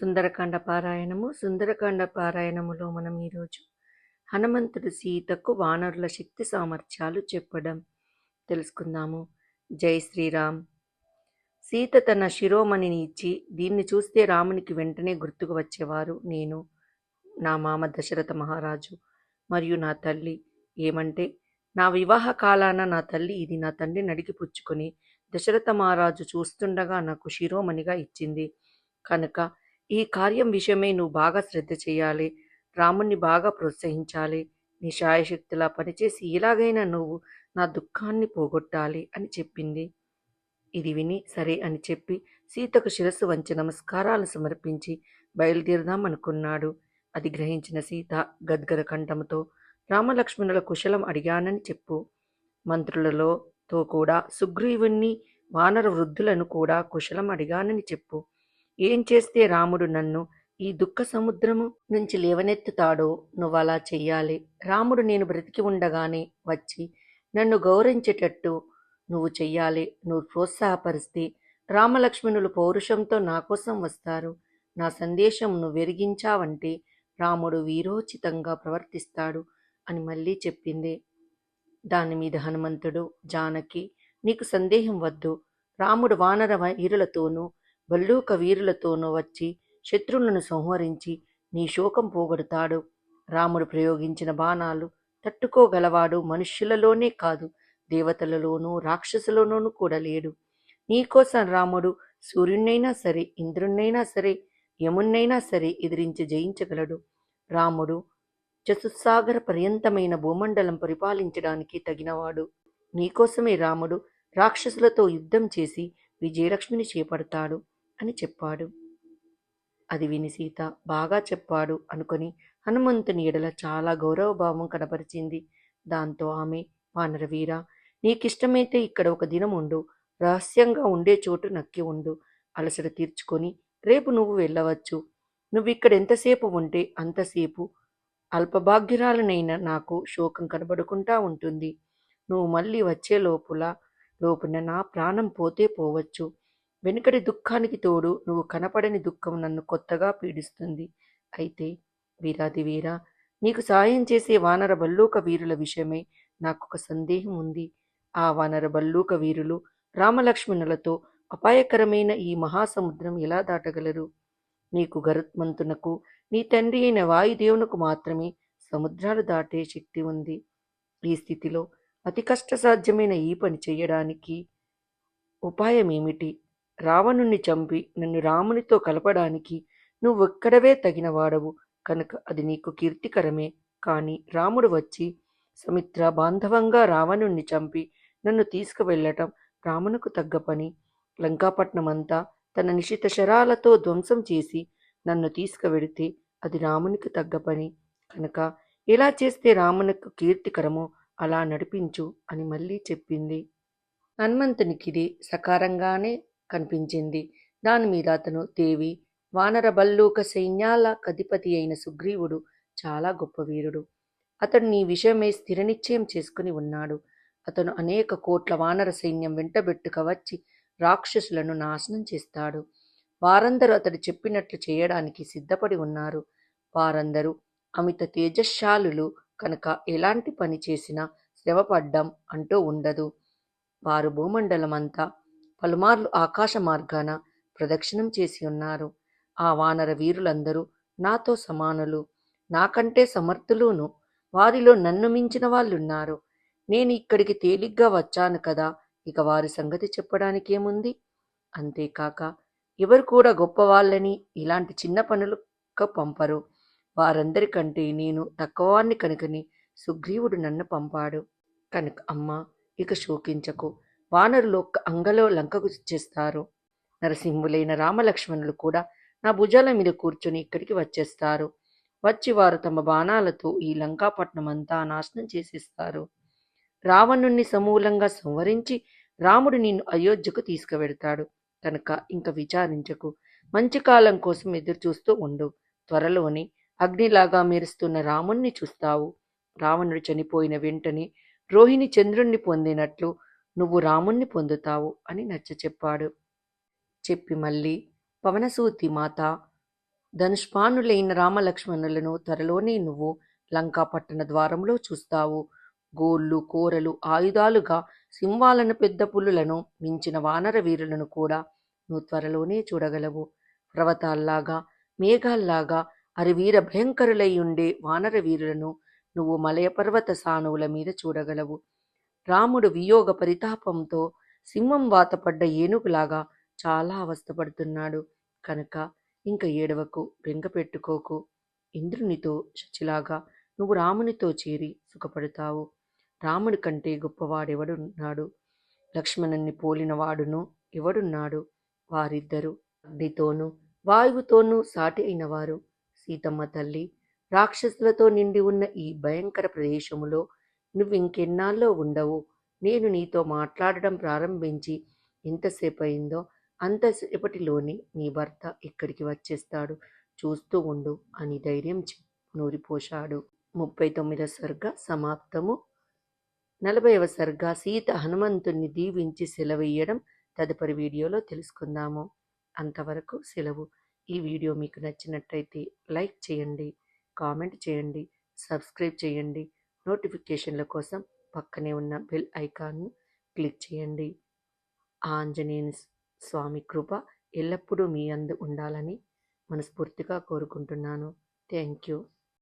సుందరకాండ పారాయణము. సుందరకాండ పారాయణములో మనం ఈరోజు హనుమంతుడు సీతకు వానరుల శక్తి సామర్థ్యాలు చెప్పడం తెలుసుకుందాము. జై శ్రీరామ్. సీత తన శిరోమణిని ఇచ్చి దీన్ని చూస్తే రామునికి వెంటనే గుర్తుకు వచ్చేవారు నేను నా మామ దశరథ మహారాజు మరియు నా తల్లి. ఏమంటే నా వివాహ కాలాన నా తల్లి ఇది నా తండ్రి నడికి పుచ్చుకొని దశరథ మహారాజు చూస్తుండగా నాకు శిరోమణిగా ఇచ్చింది. కనుక ఈ కార్యం విషయమై నువ్వు బాగా శ్రద్ధ చేయాలి. రాముణ్ణి బాగా ప్రోత్సహించాలి. నీ శాయశక్తిలా పనిచేసి ఎలాగైనా నువ్వు నా దుఃఖాన్ని పోగొట్టాలి అని చెప్పింది. ఇది విని సరే అని చెప్పి సీతకు శిరస్సు వంచి నమస్కారాలు సమర్పించి బయలుదేరదామనుకున్నాడు అది గ్రహించిన సీత గద్గద కంఠంతో రామలక్ష్మణుల కుశలం అడిగానని చెప్పు. మంత్రులలోతో కూడా సుగ్రీవుణ్ణి వానర వృద్ధులను కూడా కుశలం అడిగానని చెప్పు. ఏం చేస్తే రాముడు నన్ను ఈ దుఃఖ సముద్రము నుంచి లేవనెత్తుతాడో నువ్వు అలా చెయ్యాలి. రాముడు నేను బ్రతికి ఉండగానే వచ్చి నన్ను గౌరవించేటట్టు నువ్వు చెయ్యాలి. నువ్వు ప్రోత్సాహపరిస్తే రామలక్ష్మణులు పౌరుషంతో నా కోసం వస్తారు. నా సందేశం నువ్వు వెరిగించావంటే రాముడు వీరోచితంగా ప్రవర్తిస్తాడు అని మళ్ళీ చెప్పింది. దాని మీద హనుమంతుడు జానకి నీకు సందేహం వద్దు. రాముడు వానర వీరులతోనూ భల్లూక వీరులతోనూ వచ్చి శత్రువులను సంహరించి నీ శోకం పోగొడతాడు. రాముడు ప్రయోగించిన బాణాలు తట్టుకోగలవాడు మనుష్యులలోనే కాదు దేవతలలోనూ రాక్షసులలోనూ కూడా లేడు. నీకోసం రాముడు సూర్యున్నైనా సరే ఇంద్రుణ్ణైనా సరే యమున్నైనా సరే ఎదిరించి జయించగలడు. రాముడు చతుస్సాగర పర్యంతమైన భూమండలం పరిపాలించడానికి తగినవాడు. నీకోసమే రాముడు రాక్షసులతో యుద్ధం చేసి విజయలక్ష్మిని చేపడతాడు. అని చెప్పాడు. అది విని సీత బాగా చెప్పాడు అనుకొని హనుమంతుని ఎడల చాలా గౌరవభావం కనపరిచింది. దాంతో ఆమె వానరవీర నీకిష్టమైతే ఇక్కడ ఒక దినం ఉండు. రహస్యంగా ఉండే చోటు నక్కి ఉండు. అలసట తీర్చుకొని రేపు నువ్వు వెళ్ళవచ్చు. నువ్వు ఇక్కడ ఎంతసేపు ఉంటే అంతసేపు అల్పభాగ్యురాలనైనా నాకు శోకం కనబడుకుంటా ఉంటుంది. నువ్వు మళ్ళీ వచ్చే లోపుల లోపున నా ప్రాణం పోతే పోవచ్చు. వెనుకటి దుఃఖానికి తోడు నువ్వు కనపడని దుఃఖం నన్ను కొత్తగా పీడిస్తుంది. అయితే వీరాది వీరా నీకు సాయం చేసే వానర బల్లూక వీరుల విషయమే నాకొక సందేహం ఉంది. ఆ వానర బల్లూక వీరులు రామలక్ష్మణులతో అపాయకరమైన ఈ మహాసముద్రం ఎలా దాటగలరు? నీకు గరుత్మంతునకు నీ తండ్రి అయిన వాయుదేవునకు మాత్రమే సముద్రాలు దాటే శక్తి ఉంది. ఈ స్థితిలో అతి కష్టసాధ్యమైన ఈ పని చేయడానికి ఉపాయం ఏమిటి రావణుణ్ణి చంపి నన్ను రామునితో కలపడానికి నువ్వెక్కడవే తగిన వాడవు కనుక అది నీకు కీర్తికరమే. కాని రాముడు వచ్చి సమిత్ర బాంధవంగా రావణుణ్ణి చంపి నన్ను తీసుకువెళ్ళటం రామునకు తగ్గ పని. లంకాపట్నమంతా తన నిశిత శరాలతో ధ్వంసం చేసి నన్ను తీసుకువెడితే అది రామునికి తగ్గ పని. కనుక ఎలా చేస్తే రామునకు కీర్తికరమో అలా నడిపించు అని మళ్ళీ చెప్పింది. హనుమంతునికిది సకారంగానే కనిపించింది. దాని మీద అతను దేవి వానర బల్లూక సైన్యాల కధిపతి అయిన సుగ్రీవుడు చాలా గొప్ప వీరుడు. అతడు నీ విషయమై స్థిర నిశ్చయం చేసుకుని ఉన్నాడు. అతను అనేక కోట్ల వానర సైన్యం వెంటబెట్టుక వచ్చి రాక్షసులను నాశనం చేస్తాడు. వారందరూ అతడు చెప్పినట్లు చేయడానికి సిద్ధపడి ఉన్నారు. వారందరూ అమిత తేజశాలులు కనుక ఎలాంటి పని చేసినా శ్రమపడ్డం అంటూ ఉండదు. వారు భూమండలమంతా పలుమార్లు ఆకాశ మార్గాన ప్రదక్షిణం చేసి ఉన్నారు. ఆ వానర వీరులందరూ నాతో సమానులు. నాకంటే సమర్థులును వారిలో నన్ను మించిన వాళ్ళున్నారు. నేను ఇక్కడికి తేలిగ్గా వచ్చాను కదా ఇక వారి సంగతి చెప్పడానికేముంది? అంతేకాక ఎవరు కూడా గొప్పవాళ్ళని ఇలాంటి చిన్న పనులకు పంపరు. వారందరికంటే నేను తక్కువవాణ్ణి కనుకని సుగ్రీవుడు నన్ను పంపాడు. కనుక అమ్మ ఇక శోకించకు. వానరులు ఒక్క అంగలో లంకకు చేస్తారు. నరసింహులైన రామలక్ష్మణులు కూడా నా భుజాల మీద కూర్చొని ఇక్కడికి వచ్చేస్తారు. వచ్చి వారు తమ బాణాలతో ఈ లంకాపట్నం అంతా నాశనం చేసేస్తారు. రావణుణ్ణి సమూలంగా సంవరించి రాముడు నిన్ను అయోధ్యకు తీసుకువెడతాడు. కనుక ఇంక విచారించకు. మంచి కాలం కోసం ఎదురు చూస్తూ ఉండు. త్వరలోనే అగ్నిలాగా మెరుస్తున్న రాముణ్ణి చూస్తావు. రావణుడు చనిపోయిన వెంటనే రోహిణి చంద్రుణ్ణి పొందినట్లు నువ్వు రాముణ్ణి పొందుతావు అని నచ్చ చెప్పాడు. చెప్పి మళ్ళీ పవనసూతి మాత ధనుష్పానులైన రామలక్ష్మణులను త్వరలోనే నువ్వు లంకా పట్టణ ద్వారంలో చూస్తావు. గోళ్ళు కూరలు ఆయుధాలుగా సింహాలను పెద్ద పులులను మించిన వానర వీరులను కూడా నువ్వు త్వరలోనే చూడగలవు. పర్వతాల్లాగా మేఘాల్లాగా అరివీర భయంకరులై ఉండే వానర వీరులను నువ్వు మలయ పర్వత సానువుల మీద చూడగలవు. రాముడు వియోగ పరితాపంతో సింహం వాతపడ్డ ఏనుగులాగా చాలా అవస్థపడుతున్నాడు. కనుక ఇంక ఏడవకు బెంగ పెట్టుకోకు. ఇంద్రునితో శచిలాగా నువ్వు రామునితో చేరి సుఖపడతావు. రాముడి కంటే గొప్పవాడెవడున్నాడు? లక్ష్మణుని పోలినవాడును ఎవడున్నాడు? వారిద్దరూ అగ్నితోనూ వాయువుతోనూ సాటి అయినవారు. సీతమ్మ తల్లి రాక్షసులతో నిండి ఉన్న ఈ భయంకర ప్రదేశములో నువ్వు ఇంకెన్నాళ్ళో ఉండవు. నేను నీతో మాట్లాడడం ప్రారంభించి ఎంతసేపు అయిందో అంతసేపటిలోనే నీ భర్త ఇక్కడికి వచ్చేస్తాడు. చూస్తూ ఉండు అని ధైర్యం నూరిపోశాడు. ముప్పై తొమ్మిదవ సర్గ సమాప్తము. నలభైవ సర్గ సీత హనుమంతుణ్ణి దీవించి సెలవేయడం తదుపరి వీడియోలో తెలుసుకుందాము. అంతవరకు సెలవు. ఈ వీడియో మీకు నచ్చినట్టయితే లైక్ చేయండి కామెంట్ చేయండి సబ్స్క్రైబ్ చేయండి. నోటిఫికేషన్ల కోసం పక్కనే ఉన్న బెల్ ఐకాన్ను క్లిక్ చేయండి. ఆంజనేయ స్వామి కృప ఎల్లప్పుడూ మీ అందు ఉండాలని మనస్ఫూర్తిగా కోరుకుంటున్నాను. Thank you.